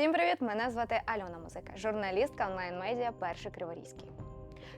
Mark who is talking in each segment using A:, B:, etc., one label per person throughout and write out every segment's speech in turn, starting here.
A: Всім привіт! Мене звати Альона Музика, журналістка онлайн-медіа Перший Криворізький.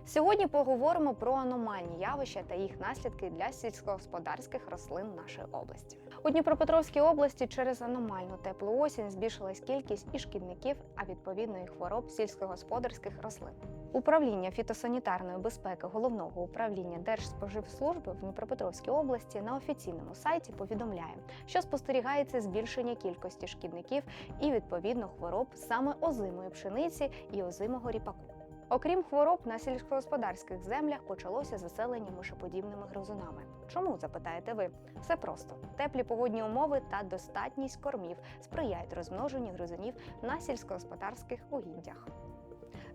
A: Сьогодні поговоримо про аномальні явища та їх наслідки для сільськогосподарських рослин нашої області. У Дніпропетровській області через аномальну теплу осінь збільшилась кількість і шкідників, а відповідно і хвороб сільськогосподарських рослин. Управління фітосанітарної безпеки головного управління Держспоживслужби в Дніпропетровській області на офіційному сайті повідомляє, що спостерігається збільшення кількості шкідників і відповідно хвороб саме озимої пшениці і озимого ріпаку. Окрім хвороб, на сільськогосподарських землях почалося заселення мишоподібними гризунами. Чому запитаєте ви? Все просто теплі погодні умови та достатність кормів сприяють розмноженню гризунів на сільськогосподарських угіддях.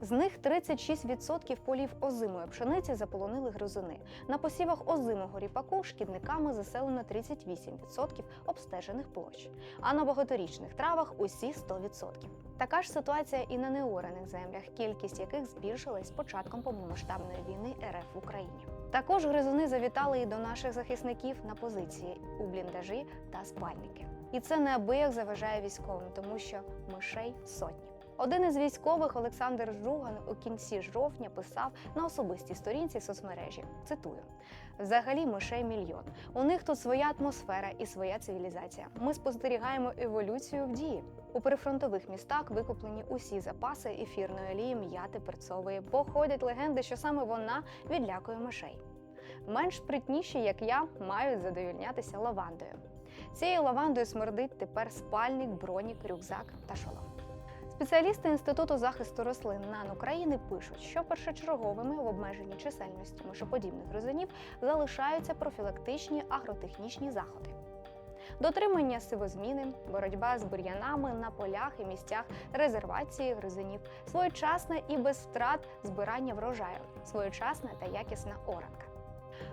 A: З них 36% полів озимої пшениці заполонили гризуни. На посівах озимого ріпаку шкідниками заселено 38% обстежених площ, а на багаторічних травах усі 100%. Така ж ситуація і на неорених землях, кількість яких збільшилась з початком повномасштабної війни РФ в Україні. Також гризуни завітали і до наших захисників на позиції у бліндажі та спальники. І це неабияк заважає військовим, тому що мишей сотні. Один із військових Олександр Жуган у кінці жовтня писав на особистій сторінці соцмережі. Цитую: взагалі мишей мільйон. У них тут своя атмосфера і своя цивілізація. Ми спостерігаємо еволюцію в дії. У прифронтових містах викуплені усі запаси ефірної олії м'яти перцової, бо ходять легенди, що саме вона відлякує мишей. Менш спритніші, як я, мають задовільнятися лавандою. Цією лавандою смердить тепер спальник, бронік, рюкзак та шолом. Спеціалісти Інституту захисту рослин НАН України пишуть, що першочерговими в обмеженні чисельності мишоподібних гризунів залишаються профілактичні агротехнічні заходи. Дотримання сивозміни, боротьба з бур'янами на полях і місцях резервації гризунів, своєчасне і без втрат збирання врожаю, своєчасна та якісна оранка.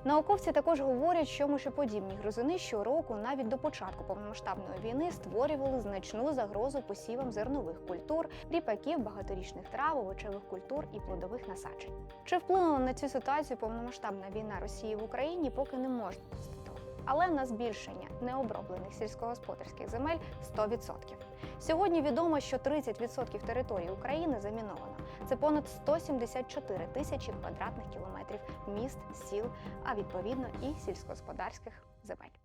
A: Науковці також говорять, що мишеподібні гризуни щороку, навіть до початку повномасштабної війни, створювали значну загрозу посівам зернових культур, ріпаків, багаторічних трав, овочевих культур і плодових насаджень. Чи вплинула на цю ситуацію повномасштабна війна Росії в Україні, поки не можна. Але на збільшення необроблених сільськогосподарських земель 100%. Сьогодні відомо, що 30% території України заміновано. Це понад 174 тисячі квадратних кілометрів міст, сіл, а відповідно і сільськогосподарських земель.